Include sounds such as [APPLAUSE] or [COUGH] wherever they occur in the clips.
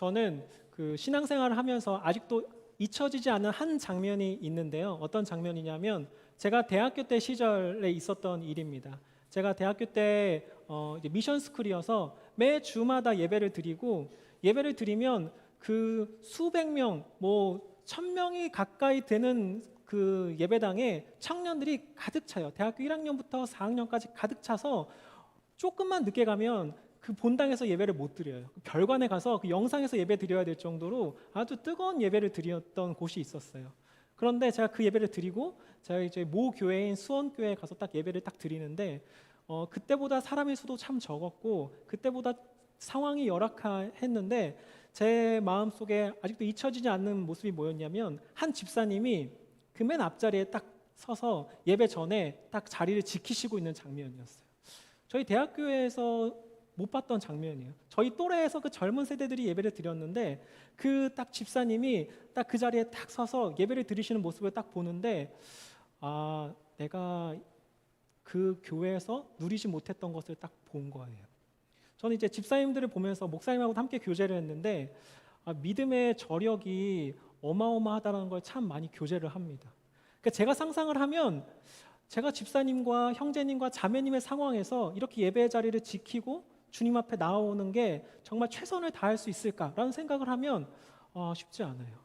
저는 그 신앙생활을 하면서 아직도 잊혀지지 않은 한 장면이 있는데요. 어떤 장면이냐면 제가 대학교 때 시절에 있었던 일입니다. 제가 대학교 때 어, 미션 스쿨이어서 매 주마다 예배를 드리고 예배를 드리면 그 수백 명, 뭐 천 명이 가까이 되는 그 예배당에 청년들이 가득 차요. 대학교 1학년부터 4학년까지 가득 차서 조금만 늦게 가면 그 본당에서 예배를 못 드려요. 그 별관에 가서 그 영상에서 예배 드려야 될 정도로 아주 뜨거운 예배를 드렸던 곳이 있었어요. 그런데 제가 그 예배를 드리고 제가 이제 모 교회인 수원 교회에 가서 딱 예배를 딱 드리는데 어, 그때보다 사람의 수도 참 적었고 그때보다 상황이 열악했는데 제 마음 속에 아직도 잊혀지지 않는 모습이 뭐였냐면 한 집사님이 그 맨 앞자리에 딱 서서 예배 전에 딱 자리를 지키시고 있는 장면이었어요. 저희 대학교에서 못 봤던 장면이에요. 저희 또래에서 그 젊은 세대들이 예배를 드렸는데 그 딱 집사님이 딱 그 자리에 딱 서서 예배를 드리시는 모습을 딱 보는데 아 내가 그 교회에서 누리지 못했던 것을 딱 본 거예요. 저는 이제 집사님들을 보면서 목사님하고 함께 교제를 했는데 아, 믿음의 저력이 어마어마하다는 걸 참 많이 교제를 합니다. 그러니까 제가 상상을 하면 제가 집사님과 형제님과 자매님의 상황에서 이렇게 예배 자리를 지키고 주님 앞에 나오는 게 정말 최선을 다할 수 있을까라는 생각을 하면 어, 쉽지 않아요.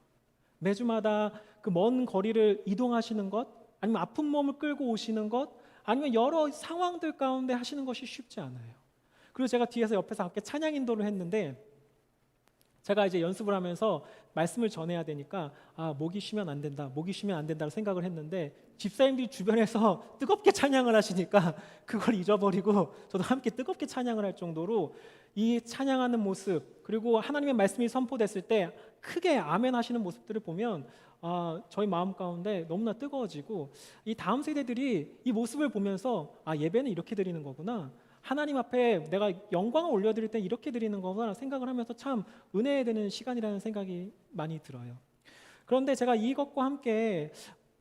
매주마다 그 먼 거리를 이동하시는 것, 아니면 아픈 몸을 끌고 오시는 것, 아니면 여러 상황들 가운데 하시는 것이 쉽지 않아요. 그리고 제가 뒤에서 옆에서 함께 찬양 인도를 했는데 제가 이제 연습을 하면서 말씀을 전해야 되니까 아 목이 쉬면 안 된다, 목이 쉬면 안 된다고 생각을 했는데 집사님들이 주변에서 [LAUGHS] 뜨겁게 찬양을 하시니까 그걸 잊어버리고 저도 함께 뜨겁게 찬양을 할 정도로 이 찬양하는 모습 그리고 하나님의 말씀이 선포됐을 때 크게 아멘 하시는 모습들을 보면 아, 저희 마음 가운데 너무나 뜨거워지고 이 다음 세대들이 이 모습을 보면서 아 예배는 이렇게 드리는 거구나 하나님 앞에 내가 영광을 올려드릴 때 이렇게 드리는 거구나 생각을 하면서 참 은혜되는 시간이라는 생각이 많이 들어요. 그런데 제가 이것과 함께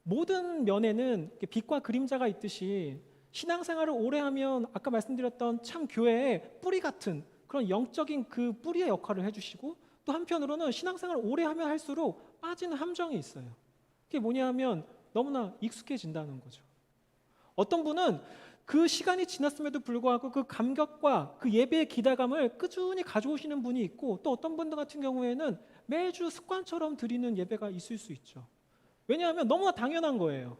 모든 면에는 빛과 그림자가 있듯이 신앙생활을 오래 하면 아까 말씀드렸던 참 교회의 뿌리 같은 그런 영적인 그 뿌리의 역할을 해주시고 또 한편으로는 신앙생활을 오래 하면 할수록 빠지는 함정이 있어요. 그게 뭐냐면 너무나 익숙해진다는 거죠. 어떤 분은 그 시간이 지났음에도 불구하고 그 감격과 그 예배의 기대감을 꾸준히 가져오시는 분이 있고 또 어떤 분들 같은 경우에는 매주 습관처럼 드리는 예배가 있을 수 있죠. 왜냐하면 너무나 당연한 거예요.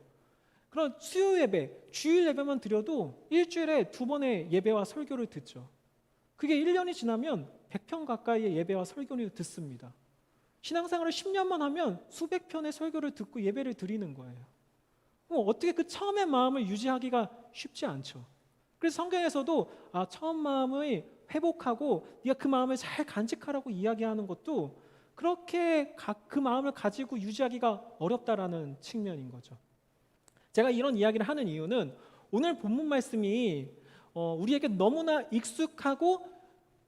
그런 수요 예배, 주일 예배만 드려도 일주일에 두 번의 예배와 설교를 듣죠. 그게 1년이 지나면 100편 가까이의 예배와 설교를 듣습니다. 신앙생활을 10년만 하면 수백 편의 설교를 듣고 예배를 드리는 거예요. 어떻게 그 처음의 마음을 유지하기가 쉽지 않죠. 그래서 성경에서도 아, 처음 마음을 회복하고 네가 그 마음을 잘 간직하라고 이야기하는 것도 그렇게 가, 그 마음을 가지고 유지하기가 어렵다라는 측면인 거죠. 제가 이런 이야기를 하는 이유는 오늘 본문 말씀이 어, 우리에게 너무나 익숙하고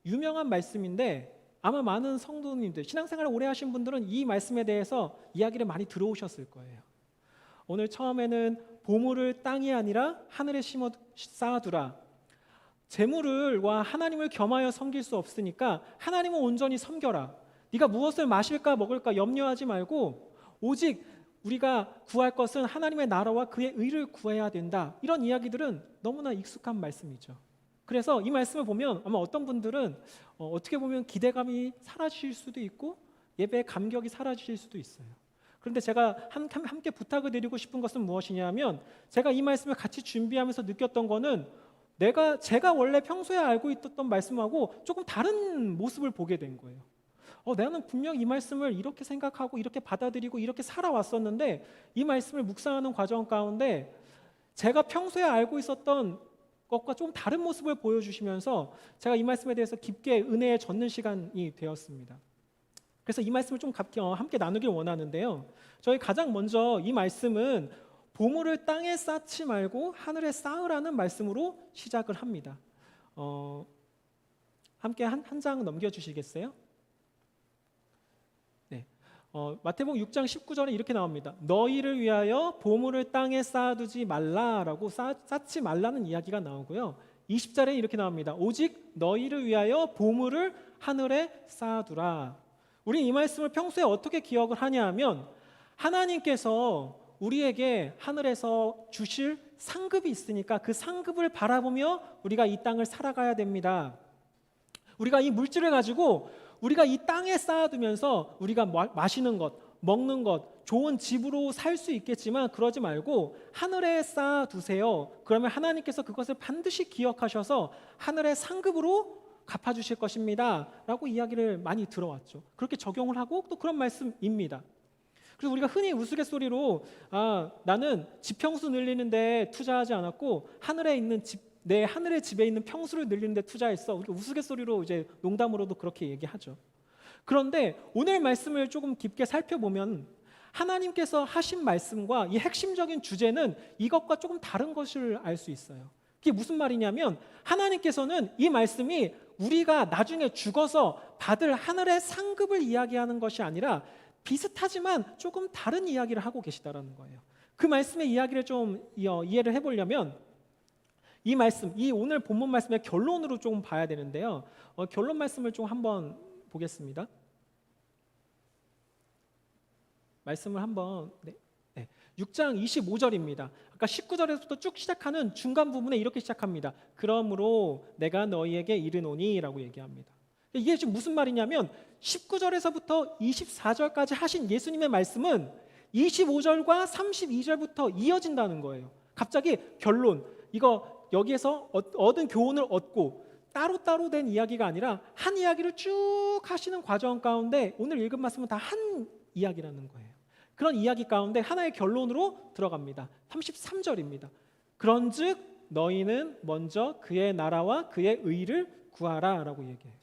유명한 말씀인데 아마 많은 성도님들 신앙생활을 오래 하신 분들은 이 말씀에 대해서 이야기를 많이 들어오셨을 거예요. 오늘 처음에는 보물을 땅이 아니라 하늘에 심어 쌓아두라. 재물을와 하나님을 겸하여 섬길 수 없으니까 하나님을 온전히 섬겨라. 네가 무엇을 마실까 먹을까 염려하지 말고 오직 우리가 구할 것은 하나님의 나라와 그의 의를 구해야 된다. 이런 이야기들은 너무나 익숙한 말씀이죠. 그래서 이 말씀을 보면 아마 어떤 분들은 어, 떻게 보면 기대감이 사라질 수도 있고 예배의 감격이 사라질 수도 있어요. 그런데 제가 함께 부탁을 드리고 싶은 것은 무엇이냐면 제가 이 말씀을 같이 준비하면서 느꼈던 거는 내가 제가 원래 평소에 알고 있었던 말씀하고 조금 다른 모습을 보게 된 거예요. 어, 나는 분명 이 말씀을 이렇게 생각하고 이렇게 받아들이고 이렇게 살아왔었는데 이 말씀을 묵상하는 과정 가운데 제가 평소에 알고 있었던 것과 좀 다른 모습을 보여주시면서 제가 이 말씀에 대해서 깊게 은혜에 젖는 시간이 되었습니다. 그래서 이 말씀을 좀 어, 함께 나누길 원하는데요. 저희 가장 먼저 이 말씀은 보물을 땅에 쌓지 말고 하늘에 쌓으라는 말씀으로 시작을 합니다. 어, 함께 한장 넘겨주시겠어요? 네. 어, 마태복음 6장 19절에 이렇게 나옵니다. 너희를 위하여 보물을 땅에 쌓아두지 말라라고 쌓, 쌓지 말라는 이야기가 나오고요. 20절에 이렇게 나옵니다. 오직 너희를 위하여 보물을 하늘에 쌓아두라. 우리 이 말씀을 평소에 어떻게 기억을 하냐 하면 하나님께서 우리에게 하늘에서 주실 상급이 있으니까 그 상급을 바라보며 우리가 이 땅을 살아가야 됩니다. 우리가 이 물질을 가지고 우리가 이 땅에 쌓아두면서 우리가 마- 마시는 것, 먹는 것, 좋은 집으로 살 수 있겠지만 그러지 말고 하늘에 쌓아두세요. 그러면 하나님께서 그것을 반드시 기억하셔서 하늘의 상급으로 갚아주실 것입니다. 라고 이야기를 많이 들어왔죠. 그렇게 적용을 하고 또 그런 말씀입니다. 그래서 우리가 흔히 우스갯소리로 아 나는 집 평수 늘리는데 투자하지 않았고 하늘에 있는 집 내 하늘의 집에 있는 평수를 늘리는데 투자했어. 우리가 우스갯소리로 이제 농담으로도 그렇게 얘기하죠. 그런데 오늘 말씀을 조금 깊게 살펴보면 하나님께서 하신 말씀과 이 핵심적인 주제는 이것과 조금 다른 것을 알 수 있어요. 그게 무슨 말이냐면 하나님께서는 이 말씀이 우리가 나중에 죽어서 받을 하늘의 상급을 이야기하는 것이 아니라 비슷하지만 조금 다른 이야기를 하고 계시다라는 거예요. 그 말씀의 이야기를 좀 어, 이해를 해보려면 이 말씀, 이 오늘 본문 말씀의 결론으로 조금 봐야 되는데요. 어, 결론 말씀을 좀 한번 보겠습니다. 말씀을 한번 네, 네. 6장 25절입니다. 아까 19절에서부터 쭉 시작하는 중간 부분에 이렇게 시작합니다. 그러므로 내가 너희에게 이르노니라고 얘기합니다. 이게 지금 무슨 말이냐면 19절에서부터 24절까지 하신 예수님의 말씀은 25절과 32절부터 이어진다는 거예요. 갑자기 결론 이거 여기에서 얻- 얻은 교훈을 얻고 따로따로 된 이야기가 아니라 한 이야기를 쭉 하시는 과정 가운데 오늘 읽은 말씀은 다 한 이야기라는 거예요. 그런 이야기 가운데 하나의 결론으로 들어갑니다. 33절입니다. 그런즉 너희는 먼저 그의 나라와 그의 의를 구하라라고 얘기해요.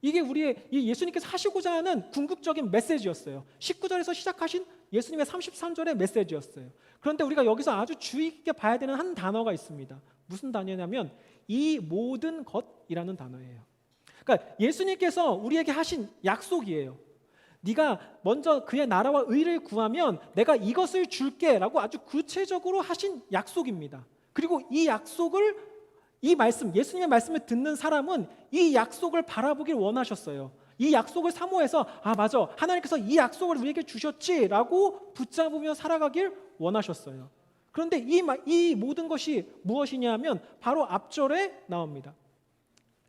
이게 우리의 이 예수님께서 하시고자 하는 궁극적인 메시지였어요. 19절에서 시작하신 예수님의 33절의 메시지였어요. 그런데 우리가 여기서 아주 주의 깊게 봐야 되는 한 단어가 있습니다. 무슨 단어냐면 이 모든 것이라는 단어예요. 그러니까 예수님께서 우리에게 하신 약속이에요. 네가 먼저 그의 나라와 의를 구하면 내가 이것을 줄게라고 아주 구체적으로 하신 약속입니다. 그리고 이 약속을 이 말씀 예수님의 말씀을 듣는 사람은 이 약속을 바라보길 원하셨어요. 이 약속을 사모해서 아 맞아 하나님께서 이 약속을 우리에게 주셨지라고 붙잡으며 살아가길 원하셨어요. 그런데 이, 마- 이 모든 것이 무엇이냐면 바로 앞절에 나옵니다.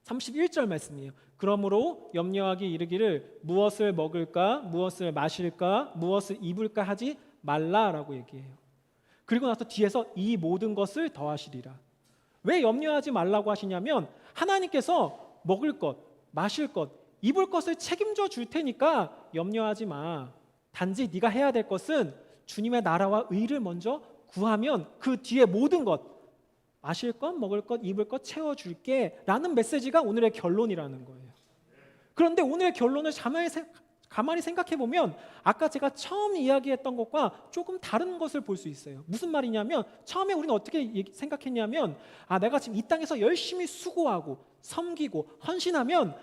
31절 말씀이에요. 그러므로 염려하기 이르기를 무엇을 먹을까, 무엇을 마실까, 무엇을 입을까 하지 말라라고 얘기해요. 그리고 나서 뒤에서 이 모든 것을 더하시리라. 왜 염려하지 말라고 하시냐면 하나님께서 먹을 것, 마실 것, 입을 것을 책임져 줄 테니까 염려하지 마. 단지 네가 해야 될 것은 주님의 나라와 의를 먼저 구하면 그 뒤에 모든 것 마실 것, 먹을 것, 입을 것 채워 줄게 라는 메시지가 오늘의 결론이라는 거예요. 그런데 오늘의 결론을 가만히, 생각해 보면 아까 제가 처음 이야기했던 것과 조금 다른 것을 볼 수 있어요. 무슨 말이냐면 처음에 우리는 어떻게 생각했냐면 아 내가 지금 이 땅에서 열심히 수고하고 섬기고 헌신하면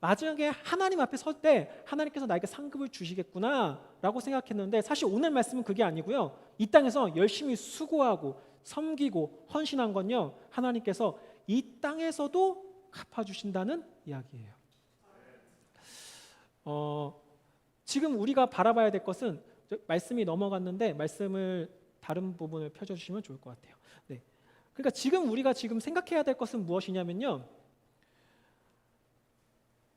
마지막에 하나님 앞에 설 때 하나님께서 나에게 상급을 주시겠구나 라고 생각했는데 사실 오늘 말씀은 그게 아니고요. 이 땅에서 열심히 수고하고 섬기고 헌신한 건요. 하나님께서 이 땅에서도 갚아 주신다는 이야기예요. 어, 지금 우리가 바라봐야 될 것은 저- 말씀이 넘어갔는데 말씀을 다른 부분을 펴줘 주시면 좋을 것 같아요. 네. 그러니까 지금 우리가 지금 생각해야 될 것은 무엇이냐면요.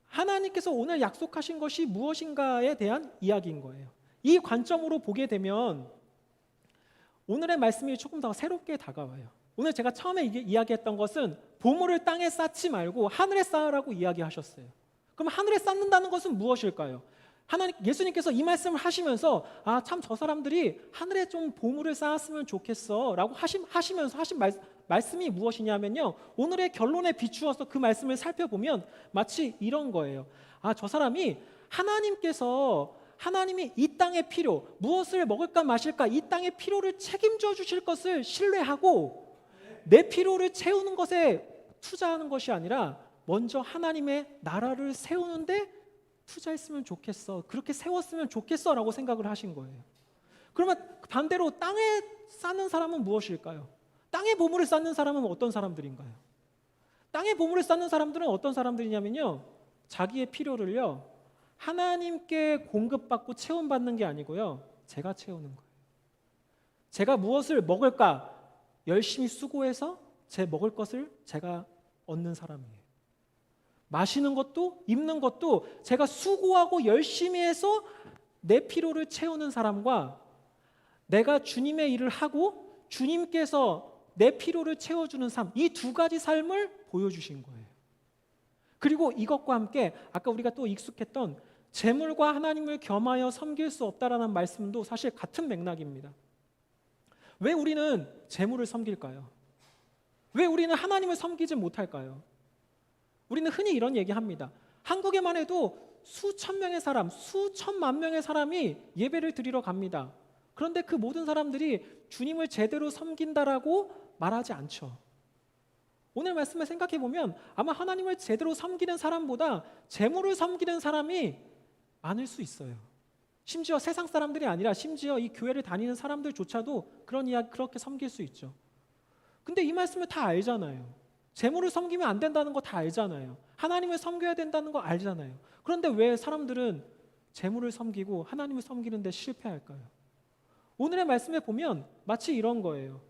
하나님께서 오늘 약속하신 것이 무엇인가에 대한 이야기인 거예요. 이 관점으로 보게 되면 오늘의 말씀이 조금 더 새롭게 다가와요. 오늘 제가 처음에 이야기했던 것은 보물을 땅에 쌓지 말고 하늘에 쌓으라고 이야기하셨어요. 그럼 하늘에 쌓는다는 것은 무엇일까요? 하나님 예수님께서 이 말씀을 하시면서 아 참 저 사람들이 하늘에 좀 보물을 쌓았으면 좋겠어라고 하시, 하시면서 하신 말, 말씀이 무엇이냐면요 오늘의 결론에 비추어서 그 말씀을 살펴보면 마치 이런 거예요 아 저 사람이 하나님께서 하나님이 이 땅의 필요 무엇을 먹을까 마실까 이 땅의 필요를 책임져 주실 것을 신뢰하고 내 필요를 채우는 것에 투자하는 것이 아니라 먼저 하나님의 나라를 세우는데 투자했으면 좋겠어. 그렇게 세웠으면 좋겠어 라고 생각을 하신 거예요. 그러면 반대로 땅에 쌓는 사람은 무엇일까요? 땅에 보물을 쌓는 사람은 어떤 사람들인가요? 땅에 보물을 쌓는 사람들은 어떤 사람들이냐면요. 자기의 필요를요. 하나님께 공급받고 체험받는 게 아니고요. 제가 채우는 거예요. 제가 무엇을 먹을까 열심히 수고해서 제 먹을 것을 제가 얻는 사람이에요. 마시는 것도 입는 것도 제가 수고하고 열심히 해서 내 필요를 채우는 사람과 내가 주님의 일을 하고 주님께서 내 필요를 채워주는 삶, 이 두 가지 삶을 보여주신 거예요. 그리고 이것과 함께 아까 우리가 또 익숙했던 재물과 하나님을 겸하여 섬길 수 없다라는 말씀도 사실 같은 맥락입니다. 왜 우리는 재물을 섬길까요? 왜 우리는 하나님을 섬기지 못할까요? 우리는 흔히 이런 얘기합니다. 한국에만 해도 수천 명의 사람, 수천만 명의 사람이 예배를 드리러 갑니다. 그런데 그 모든 사람들이 주님을 제대로 섬긴다라고 말하지 않죠. 오늘 말씀을 생각해 보면 아마 하나님을 제대로 섬기는 사람보다 재물을 섬기는 사람이 많을 수 있어요. 심지어 세상 사람들이 아니라 심지어 이 교회를 다니는 사람들조차도 그런 이야기 그렇게 섬길 수 있죠. 근데 이 말씀을 다 알잖아요. 재물을 섬기면 안 된다는 거 다 알잖아요. 하나님을 섬겨야 된다는 거 알잖아요. 그런데 왜 사람들은 재물을 섬기고 하나님을 섬기는데 실패할까요? 오늘의 말씀에 보면 마치 이런 거예요.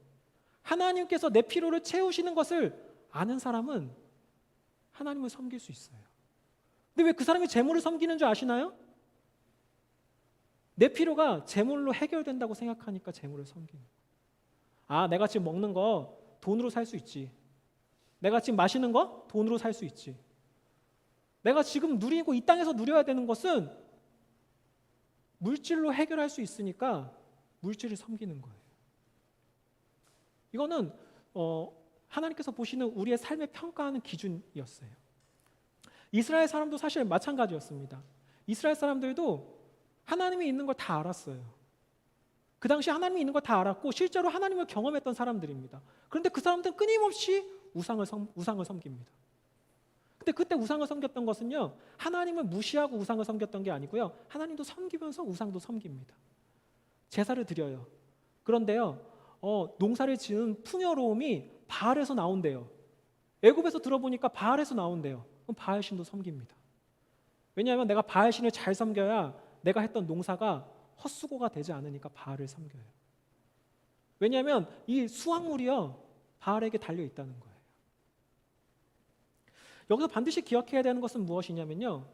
하나님께서 내 필요를 채우시는 것을 아는 사람은 하나님을 섬길 수 있어요. 근데 왜 그 사람이 재물을 섬기는 줄 아시나요? 내 필요가 재물로 해결된다고 생각하니까 재물을 섬기는. 아, 내가 지금 먹는 거 돈으로 살 수 있지. 내가 지금 마시는 거 돈으로 살 수 있지. 내가 지금 누리고 이 땅에서 누려야 되는 것은 물질로 해결할 수 있으니까 물질을 섬기는 거예요. 이거는 어, 하나님께서 보시는 우리의 삶을 평가하는 기준이었어요. 이스라엘 사람도 사실 마찬가지였습니다. 이스라엘 사람들도 하나님이 있는 걸 다 알았어요. 그 당시 하나님이 있는 걸 다 알았고 실제로 하나님을 경험했던 사람들입니다. 그런데 그 사람들은 끊임없이 우상을 섬, 우상을 섬깁니다. 근데 그때 우상을 섬겼던 것은요 하나님을 무시하고 우상을 섬겼던 게 아니고요 하나님도 섬기면서 우상도 섬깁니다. 제사를 드려요. 그런데요 어, 농사를 지은 풍요로움이 바알에서 나온대요. 애굽에서 들어보니까 바알에서 나온대요. 그럼 바알 신도 섬깁니다. 왜냐하면 내가 바알 신을 잘 섬겨야 내가 했던 농사가 헛수고가 되지 않으니까 바알을 섬겨요. 왜냐하면 이 수확물이요 바알에게 달려 있다는 거예요. 여기서 반드시 기억해야 되는 것은 무엇이냐면요.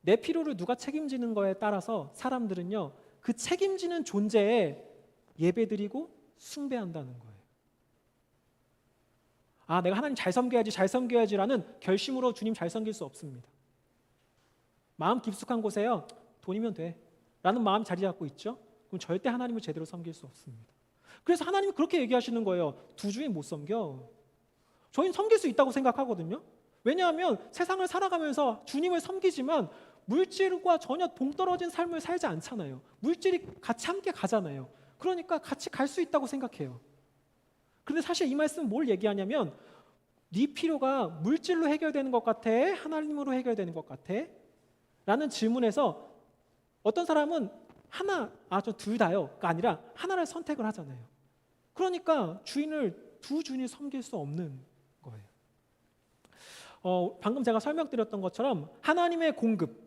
내 필요를 누가 책임지는 거에 따라서 사람들은요 그 책임지는 존재에 예배드리고 숭배한다는 거예요. 아, 내가 하나님 잘 섬겨야지, 잘 섬겨야지라는 결심으로 주님 잘 섬길 수 없습니다. 마음 깊숙한 곳에요, 돈이면 돼. 라는 마음 자리 잡고 있죠? 그럼 절대 하나님을 제대로 섬길 수 없습니다. 그래서 하나님이 그렇게 얘기하시는 거예요. 두 주인 못 섬겨. 저희는 섬길 수 있다고 생각하거든요. 왜냐하면 세상을 살아가면서 주님을 섬기지만 물질과 전혀 동떨어진 삶을 살지 않잖아요. 물질이 같이 함께 가잖아요. 그러니까 같이 갈 수 있다고 생각해요. 그런데 사실 이 말씀은 뭘 얘기하냐면 네 필요가 물질로 해결되는 것 같아? 하나님으로 해결되는 것 같아? 라는 질문에서 어떤 사람은 하나, 아, 저 둘 다요가 아니라 하나를 선택을 하잖아요. 그러니까 주인을 두 주인을 섬길 수 없는 거예요. 어, 방금 제가 설명드렸던 것처럼 하나님의 공급,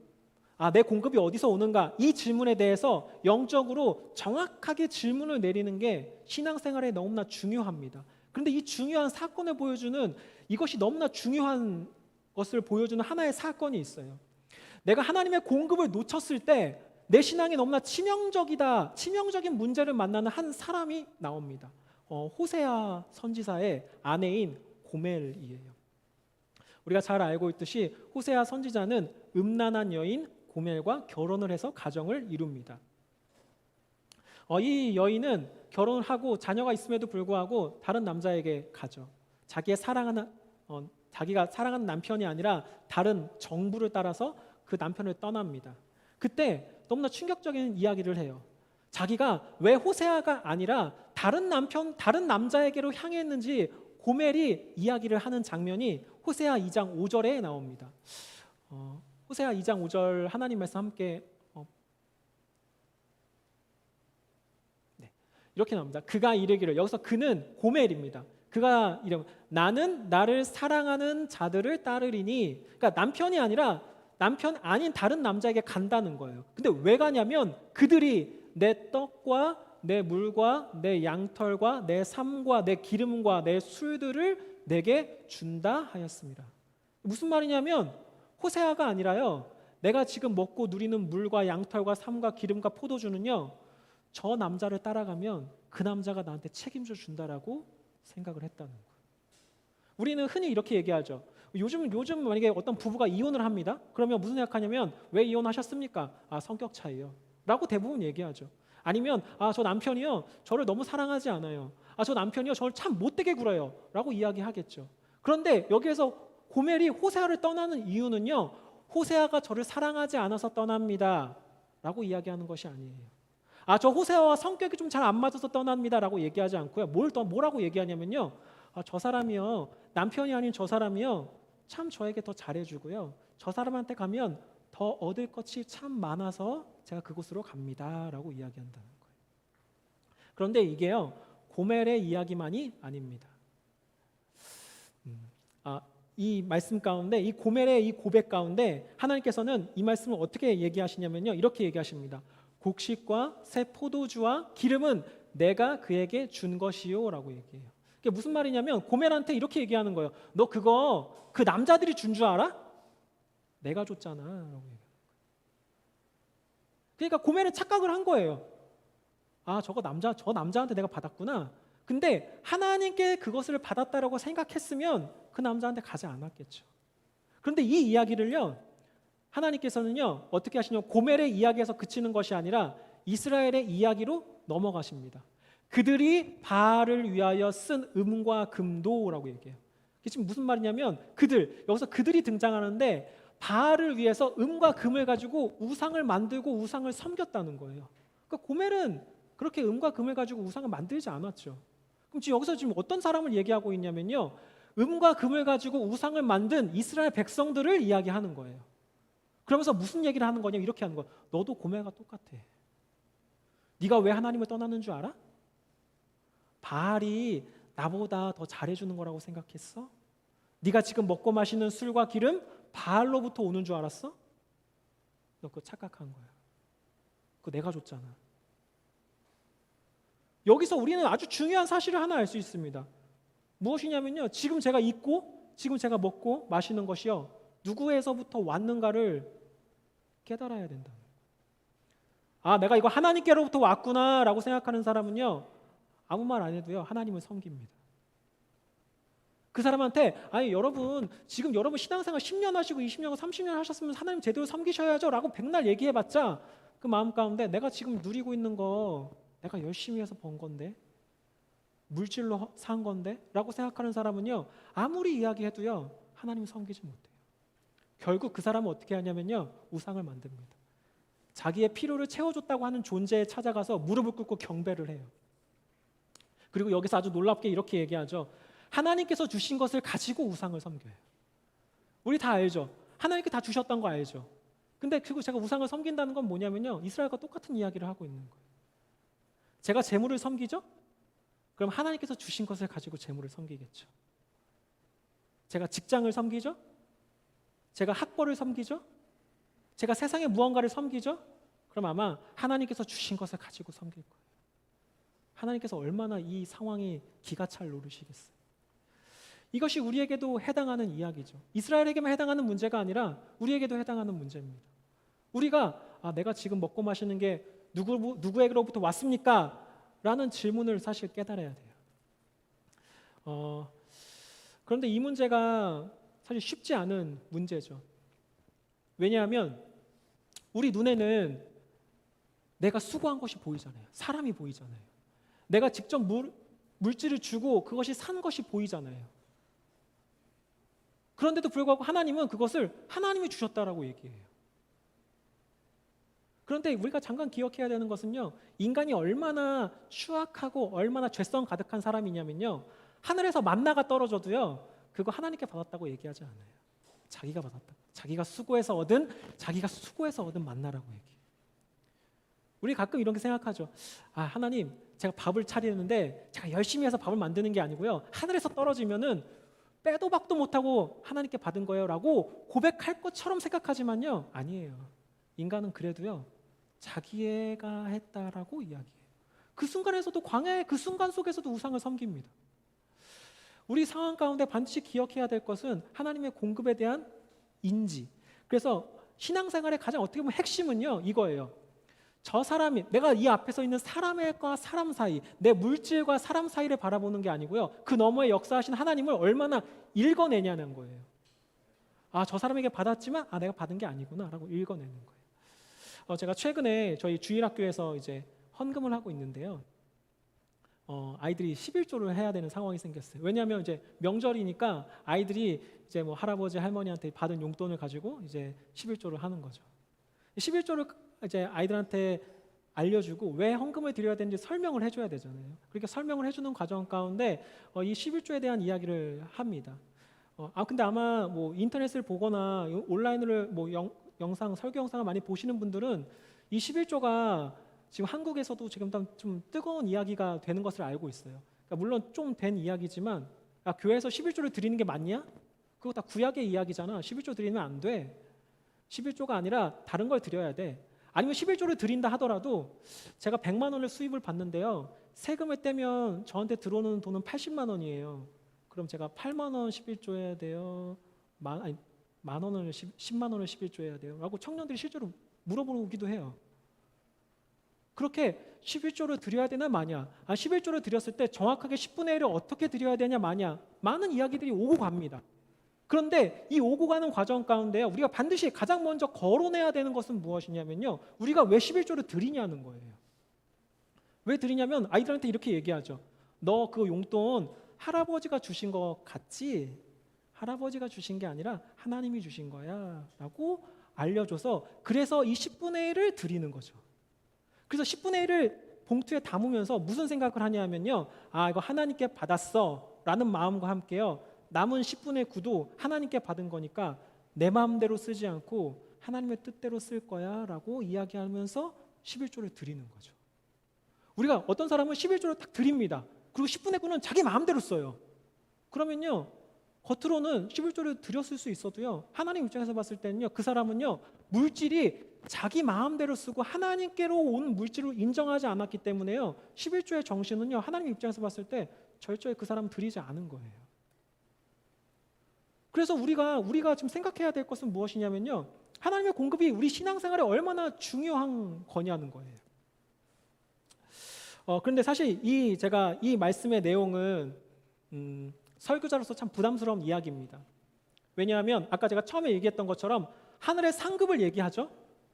아, 내 공급이 어디서 오는가? 이 질문에 대해서 영적으로 정확하게 질문을 내리는 게 신앙생활에 너무나 중요합니다. 그런데 이 중요한 사건을 보여주는 이것이 너무나 중요한 것을 보여주는 하나의 사건이 있어요. 내가 하나님의 공급을 놓쳤을 때 내 신앙이 너무나 치명적이다, 치명적인 문제를 만나는 한 사람이 나옵니다. 어, 호세아 선지자의 아내인 고멜이에요. 우리가 잘 알고 있듯이 호세아 선지자는 음란한 여인 고멜과 결혼을 해서 가정을 이룹니다. 어, 이 여인은 결혼을 하고 자녀가 있음에도 불구하고 다른 남자에게 가죠. 자기의 사랑하는 어, 자기가 사랑하는 남편이 아니라 다른 정부를 따라서 그 남편을 떠납니다. 그때 너무나 충격적인 이야기를 해요. 자기가 왜 호세아가 아니라 다른 남편, 다른 남자에게로 향했는지 고멜이 이야기를 하는 장면이 호세아 2장 5절에 나옵니다. 어, 호세아 2장 5절 하나님 말씀 함께 어, 네, 이렇게 나옵니다. 그가 이르기를 여기서 그는 고멜입니다. 그가 이름 나는 나를 사랑하는 자들을 따르리니 그러니까 남편이 아니라 남편 아닌 다른 남자에게 간다는 거예요. 근데 왜 가냐면 그들이 내 떡과 내 물과 내 양털과 내 삶과 내 기름과 내 술들을 내게 준다 하였습니다. 무슨 말이냐면 호세아가 아니라요. 내가 지금 먹고 누리는 물과 양털과 삶과 기름과 포도주는요. 저 남자를 따라가면 그 남자가 나한테 책임져 준다라고 생각을 했다는 거예요. 우리는 흔히 이렇게 얘기하죠. 요즘 요즘 만약에 어떤 부부가 이혼을 합니다. 그러면 무슨 생각하냐면 왜 이혼하셨습니까? 아 성격 차이요. 라고 대부분 얘기하죠. 아니면 아 저 남편이요 저를 너무 사랑하지 않아요. 아 저 남편이요 저를 참 못되게 굴어요.라고 이야기하겠죠. 그런데 여기에서 고멜이 호세아를 떠나는 이유는요 호세아가 저를 사랑하지 않아서 떠납니다.라고 이야기하는 것이 아니에요. 아 저 호세아와 성격이 좀 잘 안 맞아서 떠납니다라고 얘기하지 않고요. 뭘더 뭐라고 얘기하냐면요. 아, 저 사람이요 남편이 아닌 저 사람이요 참 저에게 더 잘해주고요. 저 사람한테 가면 더 얻을 것이 참 많아서 제가 그곳으로 갑니다라고 이야기한다는 거예요. 그런데 이게요 고멜의 이야기만이 아닙니다. 음, 아, 이 말씀 가운데 이 고멜의 이 고백 가운데 하나님께서는 이 말씀을 어떻게 얘기하시냐면요 이렇게 얘기하십니다. 곡식과 새 포도주와 기름은 내가 그에게 준 것이요라고 얘기해요. 그게 무슨 말이냐면 고멜한테 이렇게 얘기하는 거예요. 너 그거 그 남자들이 준 줄 알아? 내가 얘기해요. 그러니까 고멜은 착각을 한 거예요. 아 저거 남자 저 남자한테 내가 받았구나. 근데 하나님께 그것을 받았다라고 생각했으면 그 남자한테 가지 않았겠죠. 그런데 이 이야기를요 하나님께서는요 어떻게 하시냐면 고멜의 이야기에서 그치는 것이 아니라 이스라엘의 이야기로 넘어가십니다. 그들이 바알을 위하여 쓴 음과 금도라고 얘기해요. 지금 무슨 말이냐면 그들 여기서 그들이 등장하는데 바알을 위해서 음과 금을 가지고 우상을 만들고 우상을 섬겼다는 거예요. 그러니까 고멜은 그렇게 음과 금을 가지고 우상을 만들지 않았죠. 그럼 지금 여기서 지금 어떤 사람을 얘기하고 있냐면요. 음과 금을 가지고 우상을 만든 이스라엘 백성들을 이야기하는 거예요. 그러면서 무슨 얘기를 하는 거냐 이렇게 하는 거야. 너도 고멜과 똑같아. 네가 왜 하나님을 떠나는 줄 알아? 바알이 나보다 더 잘해주는 거라고 생각했어? 네가 지금 먹고 마시는 술과 기름 바알로부터 오는 줄 알았어? 너 그거 착각한 거야. 그거 내가 줬잖아. 여기서 우리는 아주 중요한 사실을 하나 알 수 있습니다. 무엇이냐면요. 지금 제가 입고 지금 제가 먹고 마시는 것이요. 누구에서부터 왔는가를 깨달아야 된다. 아, 내가 이거 하나님께로부터 왔구나라고 생각하는 사람은요. 아무 말 안 해도요. 하나님을 섬깁니다. 그 사람한테 아니 여러분 지금 여러분 신앙생활 10년 하시고 20년 30년 하셨으면 하나님 제대로 섬기셔야죠라고 백날 얘기해봤자 그 마음 가운데 내가 지금 누리고 있는 거 내가 열심히 해서 번 건데 물질로 산 건데라고 생각하는 사람은요 아무리 이야기해도요 하나님 섬기지 못해요. 결국 그 사람은 어떻게 하냐면요 우상을 만듭니다. 자기의 필요를 채워줬다고 하는 존재에 찾아가서 무릎을 꿇고 경배를 해요. 그리고 여기서 아주 놀랍게 이렇게 얘기하죠. 하나님께서 주신 것을 가지고 우상을 섬겨요. 우리 다 알죠. 하나님께 다 주셨던 거 알죠. 근데 그리고 제가 우상을 섬긴다는 건 뭐냐면요. 이스라엘과 똑같은 이야기를 하고 있는 거예요. 제가 재물을 섬기죠? 그럼 하나님께서 주신 것을 가지고 재물을 섬기겠죠. 제가 직장을 섬기죠? 제가 학벌을 섬기죠? 제가 세상의 무언가를 섬기죠? 그럼 아마 하나님께서 주신 것을 가지고 섬길 거예요. 하나님께서 얼마나 이 상황이 기가 찰 노르시겠어요. 이것이 우리에게도 해당하는 이야기죠. 이스라엘에게만 해당하는 문제가 아니라 우리에게도 해당하는 문제입니다. 우리가 아, 내가 지금 먹고 마시는 게 누구 누구에게로부터 왔습니까? 라는 질문을 사실 깨달아야 돼요. 어, 그런데 이 문제가 사실 쉽지 않은 문제죠. 왜냐하면 우리 눈에는 내가 수고한 것이 보이잖아요. 사람이 보이잖아요. 내가 직접 물, 물질을 주고 그것이 산 것이 보이잖아요. 그런데도 불구하고 하나님은 그것을 하나님이 주셨다라고 얘기해요. 그런데 우리가 잠깐 기억해야 되는 것은요, 인간이 얼마나 추악하고 얼마나 죄성 가득한 사람이냐면요, 하늘에서 만나가 떨어져도요, 그거 하나님께 받았다고 얘기하지 않아요. 자기가 받았다. 자기가 수고해서 얻은, 자기가 수고해서 얻은 만나라고 얘기해요. 우리 가끔 이렇게 생각하죠. 아, 하나님, 제가 밥을 차리는데 제가 열심히 해서 밥을 만드는 게 아니고요. 하늘에서 떨어지면은 빼도 박도 못하고 하나님께 받은 거예요라고 고백할 것처럼 생각하지만요 아니에요. 인간은 그래도요 자기애가 했다라고 이야기해요. 그 순간에서도 광야의 그 순간 속에서도 우상을 섬깁니다. 우리 상황 가운데 반드시 기억해야 될 것은 하나님의 공급에 대한 인지. 그래서 신앙생활의 가장 어떻게 보면 핵심은요 이거예요. 저 사람이 내가 이 앞에 서 있는 사람과 사람 사이, 내 물질과 사람 사이를 바라보는 게 아니고요. 그 너머에 역사하신 하나님을 얼마나 읽어내냐는 거예요. 아, 저 사람에게 받았지만 아, 내가 받은 게 아니구나라고 읽어내는 거예요. 어, 제가 최근에 저희 주일학교에서 이제 헌금을 하고 있는데요. 어, 아이들이 11조를 해야 되는 상황이 생겼어요. 왜냐하면 이제 명절이니까 아이들이 이제 뭐 할아버지 할머니한테 받은 용돈을 가지고 이제 11조를 하는 거죠. 11조를 이제 아이들한테 알려주고 왜 헌금을 드려야 되는지 설명을 해줘야 되잖아요. 그렇게 설명을 해주는 과정 가운데 어, 이 11조에 대한 이야기를 합니다. 어, 아 근데 아마 뭐 인터넷을 보거나 온라인으로 뭐 영, 영상 설교 영상을 많이 보시는 분들은 이 11조가 지금 한국에서도 지금 좀 뜨거운 이야기가 되는 것을 알고 있어요. 그러니까 물론 좀 된 이야기지만 야, 교회에서 11조를 드리는 게 맞냐? 그거 다 구약의 이야기잖아. 11조 드리면 안 돼. 11조가 아니라 다른 걸 드려야 돼. 아니면 11조를 드린다 하더라도 제가 100만 원을 수입을 받는데요. 세금을 떼면 저한테 들어오는 돈은 80만 원이에요. 그럼 제가 8만 원 11조 해야 돼요. 만, 아니, 만 원을 10, 10만 원을 11조 해야 돼요. 라고 청년들이 실제로 물어보기도 해요. 그렇게 11조를 드려야 되나 마냐? 아, 11조를 드렸을 때 정확하게 10분의 1을 어떻게 드려야 되냐 마냐? 많은 이야기들이 오고 갑니다. 그런데 이 오고 가는 과정 가운데 우리가 반드시 가장 먼저 거론해야 되는 것은 무엇이냐면요. 우리가 왜 11조를 드리냐는 거예요. 왜 드리냐면 아이들한테 이렇게 얘기하죠. 너 그 용돈 할아버지가 주신 것 같지? 할아버지가 주신 게 아니라 하나님이 주신 거야. 라고 알려줘서 그래서 이 10분의 1을 드리는 거죠. 그래서 10분의 1을 봉투에 담으면서 무슨 생각을 하냐면요. 아, 이거 하나님께 받았어. 라는 마음과 함께요. 남은 10분의 9도 하나님께 받은 거니까 내 마음대로 쓰지 않고 하나님의 뜻대로 쓸 거야. 라고 이야기하면서 11조를 드리는 거죠. 우리가 어떤 사람은 11조를 딱 드립니다. 그리고 10분의 9는 자기 마음대로 써요. 그러면요. 겉으로는 11조를 드렸을 수 있어도요. 하나님 입장에서 봤을 때는요. 그 사람은요. 물질이 자기 마음대로 쓰고 하나님께로 온 물질을 인정하지 않았기 때문에요. 11조의 정신은요. 하나님 입장에서 봤을 때 절저히 그 사람 드리지 않은 거예요. 그래서 우리가 우리가 지금 생각해야 될 것은 무엇이냐면요. 하나님의 공급이 우리 신앙생활에 얼마나 중요한 거냐는 거예요. 어, 그런데 사실 이 제가 이 말씀의 내용은 음, 설교자로서 참 부담스러운 이야기입니다. 왜냐하면 아까 제가 처음에 얘기했던 것처럼 하늘의 상급을 얘기하죠.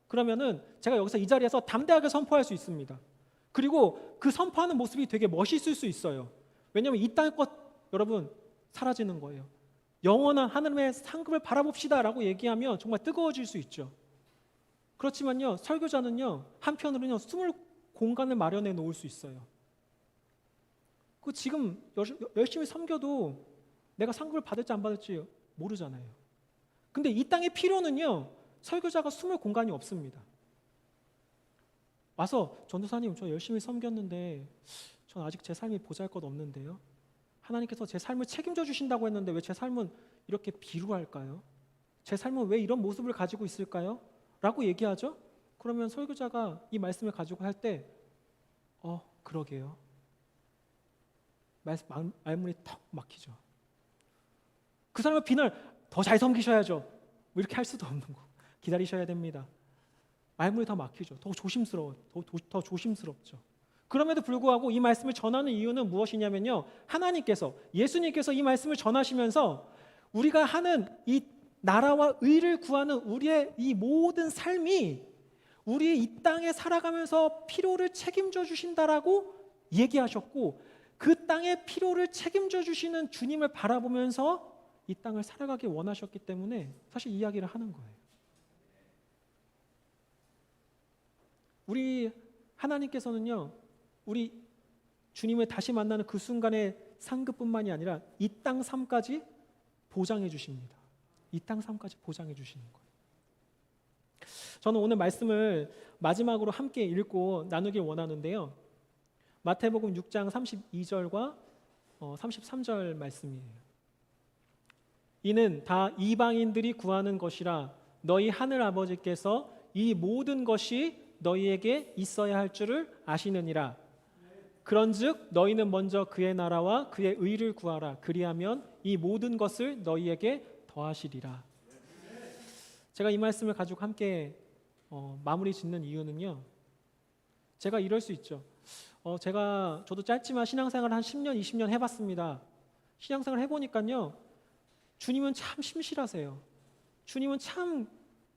그러면은 제가 여기서 이 자리에서 담대하게 선포할 수 있습니다. 그리고 그 선포하는 모습이 되게 멋있을 수 있어요. 왜냐하면 이 땅의 것 여러분 사라지는 거예요. 영원한 하늘의 상급을 바라봅시다라고 얘기하면 정말 뜨거워질 수 있죠. 그렇지만요 설교자는요 한편으로는요 숨을 공간을 마련해 놓을 수 있어요. 그 지금 열심히 섬겨도 내가 상급을 받을지 안 받을지 모르잖아요. 근데 이 땅의 필요는요 설교자가 숨을 공간이 없습니다. 와서 전도사님 저 열심히 섬겼는데 전 아직 제 삶이 보잘 것 없는데요. 하나님께서 제 삶을 책임져 주신다고 했는데 왜 제 삶은 이렇게 비루할까요? 제 삶은 왜 이런 모습을 가지고 있을까요? 라고 얘기하죠. 그러면 설교자가 이 말씀을 가지고 할 때, 어, 그러게요. 말, 말문이 턱 막히죠. 그 사람의 비날 더 잘 섬기셔야죠. 뭐 이렇게 할 수도 없는 거. 기다리셔야 됩니다. 말문이 더 막히죠. 더 조심스러워, 더, 더 조심스럽죠. 그럼에도 불구하고 이 말씀을 전하는 이유는 무엇이냐면요. 하나님께서, 예수님께서 이 말씀을 전하시면서 우리가 하는 이 나라와 의를 구하는 우리의 이 모든 삶이 우리 이 땅에 살아가면서 필요를 책임져 주신다라고 얘기하셨고 그 땅의 필요를 책임져 주시는 주님을 바라보면서 이 땅을 살아가기 원하셨기 때문에 사실 이야기를 하는 거예요. 우리 하나님께서는요, 우리 주님을 다시 만나는 그 순간의 상급뿐만이 아니라 이 땅 삶까지 보장해 주십니다. 이 땅 삶까지 보장해 주시는 거예요. 저는 오늘 말씀을 마지막으로 함께 읽고 나누길 원하는데요. 마태복음 6장 32절과 33절 말씀이에요. 이는 다 이방인들이 구하는 것이라 너희 하늘 아버지께서 이 모든 것이 너희에게 있어야 할 줄을 아시느니라. 그런즉 너희는 먼저 그의 나라와 그의 의를 구하라. 그리하면 이 모든 것을 너희에게 더하시리라. 제가 이 말씀을 가지고 함께 어, 마무리 짓는 이유는요. 제가 이럴 수 있죠. 어, 제가 저도 짧지만 신앙생활 한 10년, 20년 해봤습니다. 신앙생활 해보니까요. 주님은 참 심실하세요. 주님은 참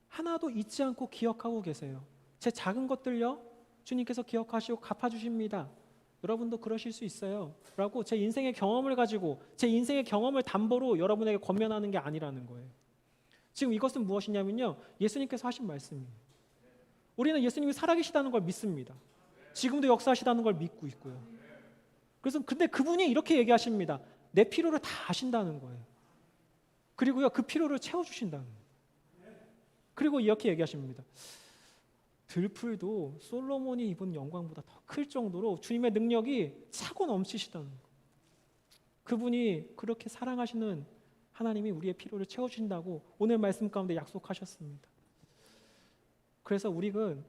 하나도 잊지 않고 기억하고 계세요. 제 작은 것들요. 주님께서 기억하시고 갚아주십니다. 여러분도 그러실 수 있어요. 라고 제 인생의 경험을 가지고 제 인생의 경험을 담보로 여러분에게 권면하는 게 아니라는 거예요. 지금 이것은 무엇이냐면요. 예수님께서 하신 말씀이에요. 우리는 예수님이 살아계시다는 걸 믿습니다. 지금도 역사하시다는 걸 믿고 있고요. 그래서 근데 그분이 이렇게 얘기하십니다. 내 필요를 다 아신다는 거예요. 그리고요 그 필요를 채워주신다는 거예요. 그리고 이렇게 얘기하십니다. 들풀도 솔로몬이 입은 영광보다 더 클 정도로 주님의 능력이 차고 거예요. 그분이 그렇게 사랑하시는 하나님이 우리의 필요를 채워주신다고 오늘 말씀 가운데 약속하셨습니다. 그래서 우리는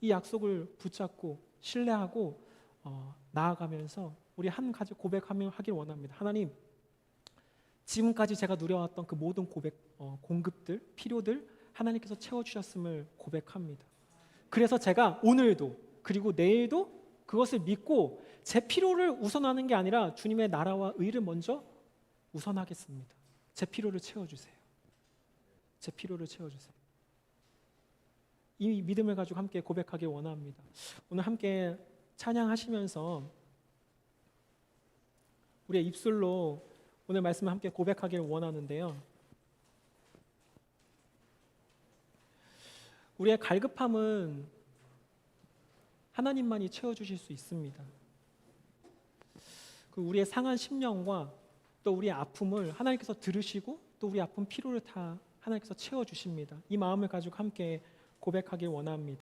이 약속을 붙잡고 신뢰하고 어, 나아가면서 우리 한 가지 고백하며 하길 원합니다. 하나님, 지금까지 제가 누려왔던 그 모든 고백, 어, 공급들, 필요들 하나님께서 채워주셨음을 고백합니다. 그래서 제가 오늘도 그리고 내일도 그것을 믿고 제 필요를 우선하는 게 아니라 주님의 나라와 의를 먼저 우선하겠습니다. 제 필요를 채워주세요. 제 필요를 채워주세요. 이 믿음을 가지고 함께 고백하길 원합니다. 오늘 함께 찬양하시면서 우리의 입술로 오늘 말씀을 함께 고백하길 원하는데요. 우리의 갈급함은 하나님만이 채워주실 수 있습니다. 그 우리의 상한 심령과 또 우리의 아픔을 하나님께서 들으시고 또 우리 아픈 피로를 다 하나님께서 채워주십니다. 이 마음을 가지고 함께 고백하길 원합니다.